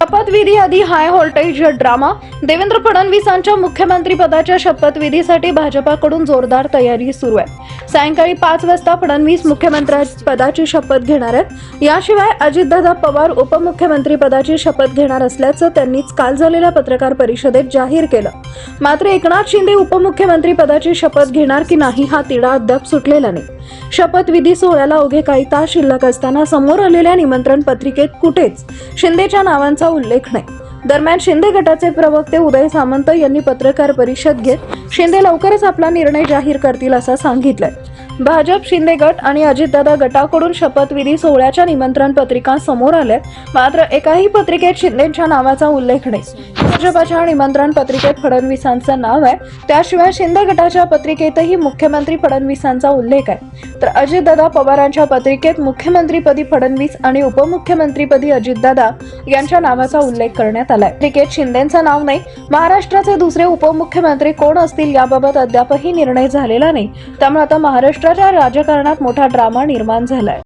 शपथविधी आधी high voltage drama. Devendra फडणवीसांच्या मुख्यमंत्री पदाच्या शपथविधीसाठी भाजपाकडून जोरदार तयारी सुरू आहे. सायंकाळी पाच वाजता फडणवीस मुख्यमंत्री पदाची शपथ घेणार आहेत. याशिवाय अजितदादा पवार उपमुख्यमंत्री पदाची शपथ घेणार असल्याचं त्यांनीच काल झालेल्या पत्रकार परिषदेत जाहीर केलं. मात्र एकनाथ शिंदे उपमुख्यमंत्री पदाची शपथ घेणार की नाही हा तिढा अद्याप सुटलेला नाही. शपथविधी सोहळ्याला अवघे काही तास शिल्लक असताना समोर आलेल्या निमंत्रण पत्रिकेत कुठेच शिंदेच्या नावांचा उल्लेख नाही. दरम्यान शिंदे गटाचे प्रवक्ते उदय सामंत यांनी पत्रकार परिषद घेत शिंदे लवकरच आपला निर्णय जाहीर करतील असं सांगितलंय. भाजप शिंदे गट आणि अजितदादा गटाकडून शपथविधी सोहळ्याच्या निमंत्रण पत्रिका समोर आल्यात. मात्र एकाही पत्रिकेत शिंदेच्या नावाचा उल्लेख नाही. भाजपाच्या निमंत्रण पत्रिकेत फडणवीसांचं नाव आहे. त्याशिवाय शिंदे गटाच्या पत्रिकेतही मुख्यमंत्री फडणवीसांचा उल्लेख आहे. तर अजितदादा पवारांच्या पत्रिकेत मुख्यमंत्रीपदी फडणवीस आणि उपमुख्यमंत्रीपदी अजितदादा यांच्या नावाचा उल्लेख करण्यात आलाय. पत्रिकेत शिंदेचं नाव नाही. महाराष्ट्राचे दुसरे उपमुख्यमंत्री कोण असतील याबाबत अद्यापही निर्णय झालेला नाही. त्यामुळे आता महाराष्ट्राच्या राजकारणात मोठा ड्रामा निर्माण झालाय.